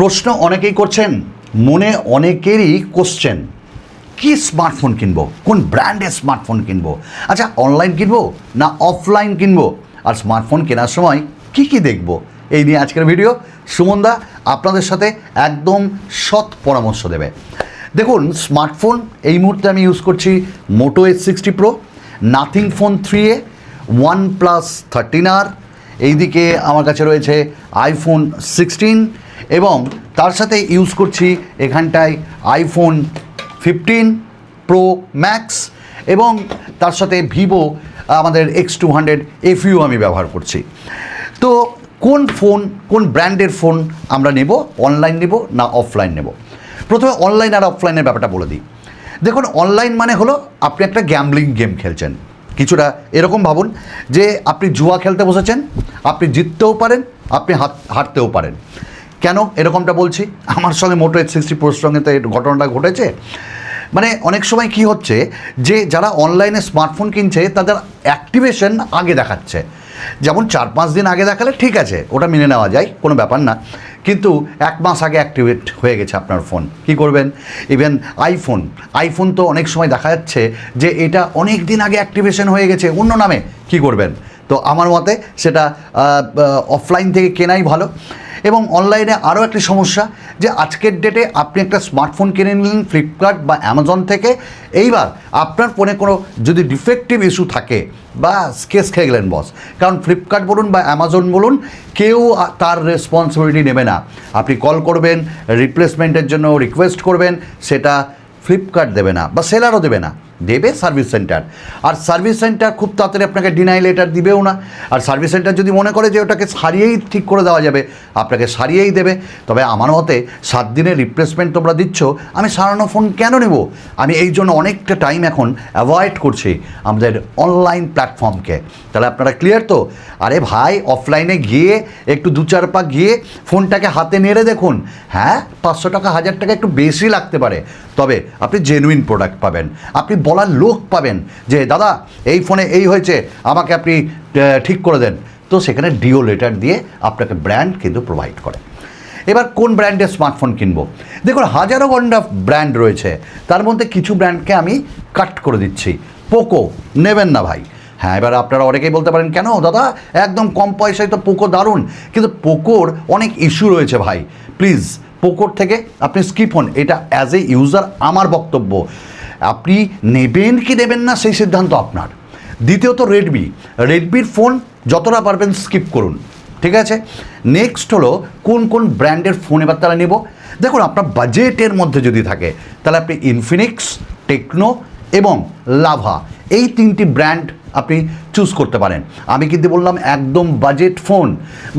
প্রশ্ন অনেকেই করছেন, মনে অনেকেরই কোশ্চেন কি স্মার্টফোন কিনবো? কোন ব্র্যান্ডের স্মার্টফোন কিনবো? আচ্ছা অনলাইন কিনবো না অফলাইন কিনবো? আর স্মার্টফোন কেনার সময় কি কি দেখব? এই নিয়ে আজকের ভিডিও সুমনদা আপনাদের সাথে একদম সৎ পরামর্শ দেবে। দেখুন স্মার্টফোন এই মুহূর্তে আমি ইউজ করছি Moto H sixty pro nothing phone three A one plus thirteen আর এইদিকে আমার কাছে রয়েছে আইফোন সিক্সটিন এবং তার সাথে ইউজ করছি এখানটায় আইফোন ফিফটিন প্রো ম্যাক্স এবং তার সাথে ভিভো আমাদের এক্স টু হান্ড্রেড এফইউ আমি ব্যবহার করছি। তো কোন ফোন কোন ব্র্যান্ডের ফোন আমরা নেব? অনলাইন নেব না অফলাইন নেব? প্রথমে অনলাইন আর অফলাইনের ব্যাপারটা বলে দিই। দেখুন অনলাইন মানে হলো আপনি একটা গ্যামলিং গেম খেলছেন। কিছুটা এরকম ভাবুন যে আপনি জুয়া খেলতে বসেছেন, আপনি জিততেও পারেন, আপনি হাত হারতেও পারেন। কেন এরকমটা বলছি? আমার সঙ্গে মোটো এইচ সিক্সটি প্রোর সঙ্গে তো ঘটনাটা ঘটেছে। মানে অনেক সময় কি হচ্ছে যে যারা অনলাইনে স্মার্টফোন কিনছে, তাদের অ্যাক্টিভেশন আগে দেখাচ্ছে। যেমন চার পাঁচ দিন আগে দেখালে ঠিক আছে, ওটা মেনে নেওয়া যায়, কোনো ব্যাপার না। কিন্তু এক মাস আগে অ্যাক্টিভেট হয়ে গেছে আপনার ফোন কি করবেন? ইভেন আইফোন আইফোন তো অনেক সময় দেখা যাচ্ছে যে এটা অনেক দিন আগে অ্যাক্টিভেশন হয়ে গেছে, অন্য নামে। কি করবেন? তো আমার মতে সেটা অফলাইন থেকে কেনাই ভালো। এবং অনলাইনে আরও একটি সমস্যা যে আজকের ডেটে আপনি একটা স্মার্টফোন কিনে নিলেন ফ্লিপকার্ট বা অ্যামাজন থেকে। এইবার আপনার ফোনে কোনো যদি ডিফেক্টিভ ইস্যু থাকে বা স্কেচ খেয়ে গেলেন বস কারণ ফ্লিপকার্ট বলুন বা অ্যামাজন বলুন, কেউ তার রেসপন্সিবিলিটি নেবে না। আপনি কল করবেন রিপ্লেসমেন্টের জন্য রিকোয়েস্ট করবেন, সেটা ফ্লিপকার্ট দেবে না বা সেলারও দেবে না। দেবে সার্ভিস সেন্টার। আর সার্ভিস সেন্টার খুব তাড়াতাড়ি আপনাকে ডিনাই লেটার দিবেও না। আর সার্ভিস সেন্টার যদি মনে করে যে ওটাকে সারিয়েই ঠিক করে দেওয়া যাবে, আপনাকে সারিয়েই দেবে। তবে আমার মতে সাত দিনের রিপ্লেসমেন্ট তোমরা দিচ্ছ, আমি সারানো ফোন কেন নেব? আমি এই জন্য অনেকটা টাইম এখন অ্যাভয়েড করছি আমাদের অনলাইন প্ল্যাটফর্মকে তাহলে আপনারা ক্লিয়ার তো? আরে ভাই অফলাইনে গিয়ে, একটু দু চার পা গিয়ে ফোনটাকে হাতে নেড়ে দেখুন। হ্যাঁ পাঁচশো টাকা, হাজার টাকা একটু বেশি লাগতে পারে। তবে আপনি জেনুইন প্রোডাক্ট পাবেন। আপনি বলার লোক পাবেন যে, দাদা, এই ফোনে এই হয়েছে, আমাকে আপনি ঠিক করে দেন। তো সেখানে ডিও লেটার দিয়ে আপনাকে ব্র্যান্ড কিন্তু প্রোভাইড করে। এবার কোন ব্র্যান্ডের স্মার্টফোন কিনবো? দেখুন, হাজারো গন্ডা ব্র্যান্ড রয়েছে। তার মধ্যে কিছু ব্র্যান্ডকে আমি কাট করে দিচ্ছি। পোকো নেবেন না ভাই। হ্যাঁ এবার আপনারা অনেকেই বলতে পারেন, কেন দাদা, একদম কম পয়সায় তো পোকো দারুণ। কিন্তু পোকোর অনেক ইস্যু রয়েছে ভাই। প্লিজ পোকোর থেকে আপনি স্কিপ হন। এটা অ্যাজ এ ইউজার আমার বক্তব্য। আপনি নেবেন কি নেবেন না সেই সিদ্ধান্ত আপনার। দ্বিতীয়ত রেডমি রেডমির ফোন যতটা পারবেন স্কিপ করুন, ঠিক আছে? নেক্সট হলো কোন কোন ব্র্যান্ডের ফোন এবার তারা নেব। দেখুন, আপনার বাজেটের মধ্যে যদি থাকে, তাহলে আপনি ইনফিনিক্স টেকনো এবং লাভা এই তিনটি ব্র্যান্ড আপনি চুজ করতে পারেন। আমি কিন্তু বললাম একদম বাজেট ফোন।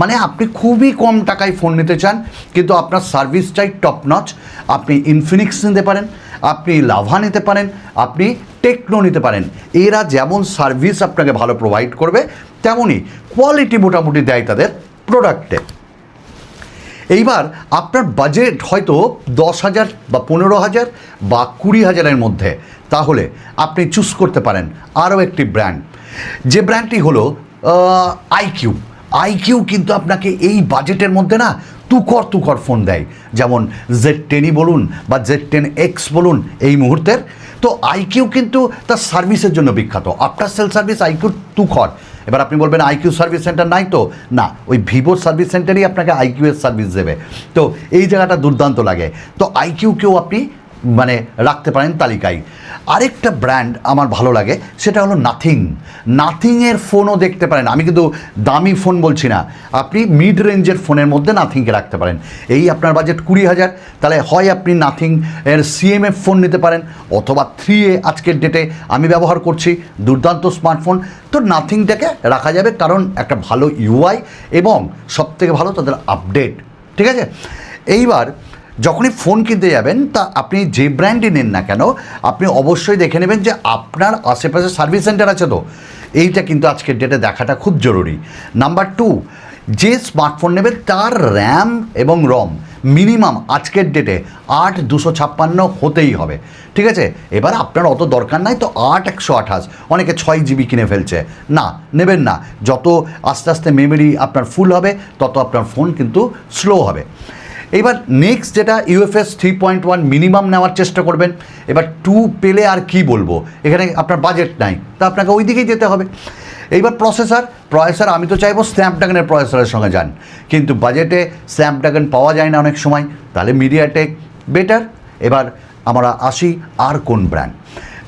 মানে আপনি খুবই কম টাকায় ফোন নিতে চান, কিন্তু আপনার সার্ভিসটাই টপ নচ আপনি ইনফিনিক্স নিতে পারেন আপনি লাভা নিতে পারেন, আপনি টেকনো নিতে পারেন। এরা যেমন সার্ভিস আপনাকে ভালো প্রোভাইড করবে, তেমনই কোয়ালিটি মোটামুটি দেয় তাদের প্রোডাক্টে এইবার আপনার বাজেট হয়তো দশ হাজার বা পনেরো হাজার বা কুড়ি হাজারের মধ্যে। তাহলে আপনি চুজ করতে পারেন আরও একটি ব্র্যান্ড যে ব্র্যান্ডটি হলো আইকিউ আইকিউ কিন্তু আপনাকে এই বাজেটের মধ্যে না তুকর তুকর ফোন দেয়। যেমন জেড টেনই বলুন বা জেড টেন এক্স বলুন এই মুহূর্তের। তো আইকিউ কিন্তু তার সার্ভিসের জন্য বিখ্যাত। আফটার সেল সার্ভিস আইকিউ তুখর। এবার আপনি বলবেন আইকিউ সার্ভিস সেন্টার নাই তো? না, ওই ভিভোর সার্ভিস সেন্টারই আপনাকে আইকিউ এর সার্ভিস দেবে। তো এই জায়গাটা দুর্দান্ত লাগে। তো আইকিউ কেউ আপনি মানে রাখতে পারেন তালিকায়। আরেকটা ব্র্যান্ড আমার ভালো লাগে, সেটা হলো নাথিং। নাথিংয়ের ফোনও দেখতে পারেন। আমি কিন্তু দামি ফোন বলছি না, আপনি মিড রেঞ্জের ফোনের মধ্যে নাথিংকে রাখতে পারেন। এই আপনার বাজেট কুড়ি হাজার, তাহলে হয় আপনি নাথিং এর সিএমএফ ফোন নিতে পারেন, অথবা থ্রি এ আজকের ডেটে আমি ব্যবহার করছি, দুর্দান্ত স্মার্টফোন তো নাথিংটাকে রাখা যাবে কারণ একটা ভালো ইউআই এবং সবথেকে ভালো তাদের আপডেট ঠিক আছে? এইবার যখনই ফোন কিনতে যাবেন, তা আপনি যে ব্র্যান্ডই নেন না কেন, আপনি অবশ্যই দেখে নেবেন যে আপনার আশেপাশে সার্ভিস সেন্টার আছে তো। এইটা কিন্তু আজকের ডেটে দেখাটা খুব জরুরি। নাম্বার টু যে স্মার্টফোন নেবে তার র্যাম এবং রম মিনিমাম আজকের ডেটে আট দুশো ছাপ্পান্ন হতেই হবে। ঠিক আছে? এবার আপনার অত দরকার নাই তো আট একশো আঠাশ। অনেকে ছয় জিবি কিনে ফেলছে। না, নেবেন না। যত আস্তে আস্তে মেমোরি আপনার ফুল হবে, তত আপনার ফোন কিন্তু স্লো হবে। এইবার নেক্সট যেটা UFS three point one minimum নেওয়ার চেষ্টা করবেন, এবার টু পেলে আর কি বলব? এখানে আপনার বাজেট নাই, তা আপনাকে ওই দিকেই যেতে হবে। এইবার প্রসেসর প্রসেসর আমি তো চাইব স্ন্যাপড্রাগনের প্রসেসরের সঙ্গে যান। কিন্তু বাজেটে স্ন্যাপড্রাগন পাওয়া যায় না অনেক সময়, তাহলে মিডিয়াটেক বেটার এবার আমরা আসি আর কোন ব্র্যান্ড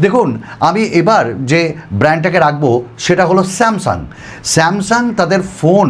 দেখুন, আমি এবার যে ব্র্যান্ডটাকে রাখব, সেটা হলো স্যামসাং স্যামসাং তাদের ফোন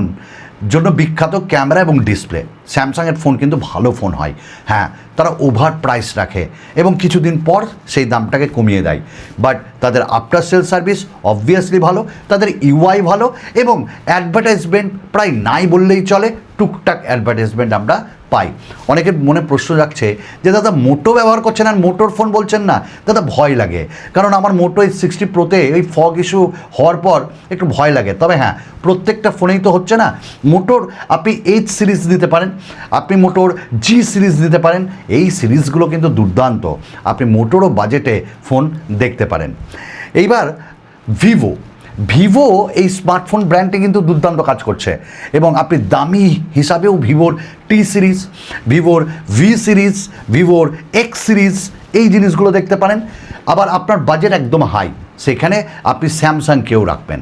জন্য বিখ্যাত ক্যামেরা এবং ডিসপ্লে স্যামসাংয়ের ফোন কিন্তু ভালো ফোন হয়। হ্যাঁ তারা ওভার প্রাইস রাখে এবং কিছুদিন পর সেই দামটাকে কমিয়ে দেয়। বাট তাদের আফটার সেল সার্ভিস অবভিয়াসলি ভালো, তাদের ইউআই ভালো এবং অ্যাডভার্টাইজমেন্ট প্রায় নাই বললেই চলে, টুকটাক অ্যাডভার্টাইজমেন্ট আমরা পাই। অনেকের মনে প্রশ্ন রাখছে যে, দাদা, মোটো ব্যবহার করছেন আর মোটোর ফোন বলছেন না? দাদা, ভয় লাগে। কারণ আমার মোটো এই সিক্সটি প্রোতে ওই ফগ ইস্যু হওয়ার পর একটু ভয় লাগে। তবে হ্যাঁ প্রত্যেকটা ফোনেই তো হচ্ছে না। মোটোর আপনি এইচ সিরিজ দিতে পারেন আপনি মোটোর জি সিরিজ নিতে পারেন। এই সিরিজগুলো কিন্তু দুর্দান্ত। আপনি মোটোরও বাজেটে ফোন দেখতে পারেন। এইবার ভিভো ভিভো এই স্মার্টফোন ব্র্যান্ডটি কিন্তু দুর্দান্ত কাজ করছে। এবং আপনি দামি হিসাবেও ভিভোর টি সিরিজ ভিভোর ভি সিরিজ ভিভোর এক্স সিরিজ এই জিনিসগুলো দেখতে পারেন। আবার আপনার বাজেট একদম হাই সেখানে আপনি স্যামসাংকেও রাখবেন।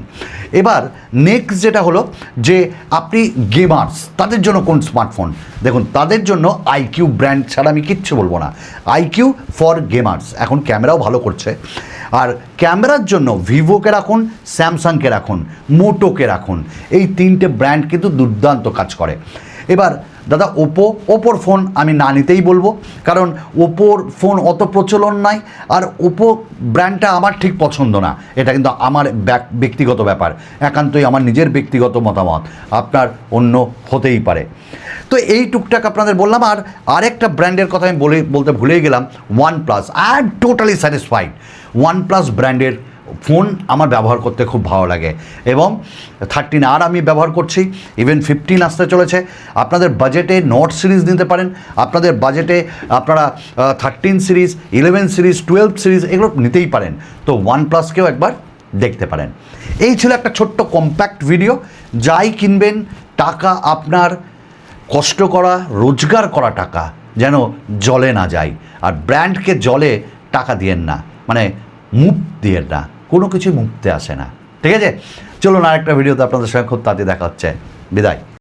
এবার নেক্সট যেটা হলো যে আপনি গেমার্স তাদের জন্য কোন স্মার্টফোন দেখুন, তাদের জন্য আইকিউ ব্র্যান্ড ছাড়া আমি কিচ্ছু বলব না। আইকিউ ফর গেমার্স এখন ক্যামেরাও ভালো করছে। আর ক্যামেরার জন্য ভিভোকে রাখুন, স্যামসাংকে রাখুন, মোটোকে রাখুন, এই তিনটে ব্র্যান্ড কিন্তু দুর্দান্ত কাজ করে। এবার দাদা, ওপো, ওপোর ফোন আমি না নিতেই বলব। কারণ ওপোর ফোন অত প্রচলন নাই, আর ওপো ব্র্যান্ডটা আমার ঠিক পছন্দ না। এটা কিন্তু আমার ব্যাক- ব্যক্তিগত ব্যাপার, একান্তই আমার নিজের ব্যক্তিগত মতামত, আপনার অন্য হতেই পারে। তো এই টুকটাক আপনাদের বললাম, আর আরেকটা ব্র্যান্ডের কথা আমি বলে বলতে ভুলেই গেলাম one plus I am totally satisfied one plus ব্র্যান্ডের ফোন আমার ব্যবহার করতে খুব ভালো লাগে। এবং থার্টিন আর আমি ব্যবহার করছি ইভেন ফিফটিন আসতে চলেছে। আপনাদের বাজেটে নোট সিরিজ নিতে পারেন, আপনাদের বাজেটে আপনারা thirteen series eleven series twelve series এগুলো নিতেই পারেন। তো ওয়ান প্লাসকেও একবার দেখতে পারেন। এই ছিল একটা ছোট্ট কম্প্যাক্ট ভিডিও যাই কিনবেন টাকা আপনার কষ্ট করা, রোজগার করা টাকা, যেন জলে না যায়। আর ব্র্যান্ডকে জলে টাকা দিয়েন না মানে মুখ দিয়েন না। কোনো কিছুই মুক্তে আসে না। ঠিক আছে? চলুন আরেকটা ভিডিওতে আপনাদের সঙ্গে খুব তাড়াতাড়ি দেখা হচ্ছে। বিদায়।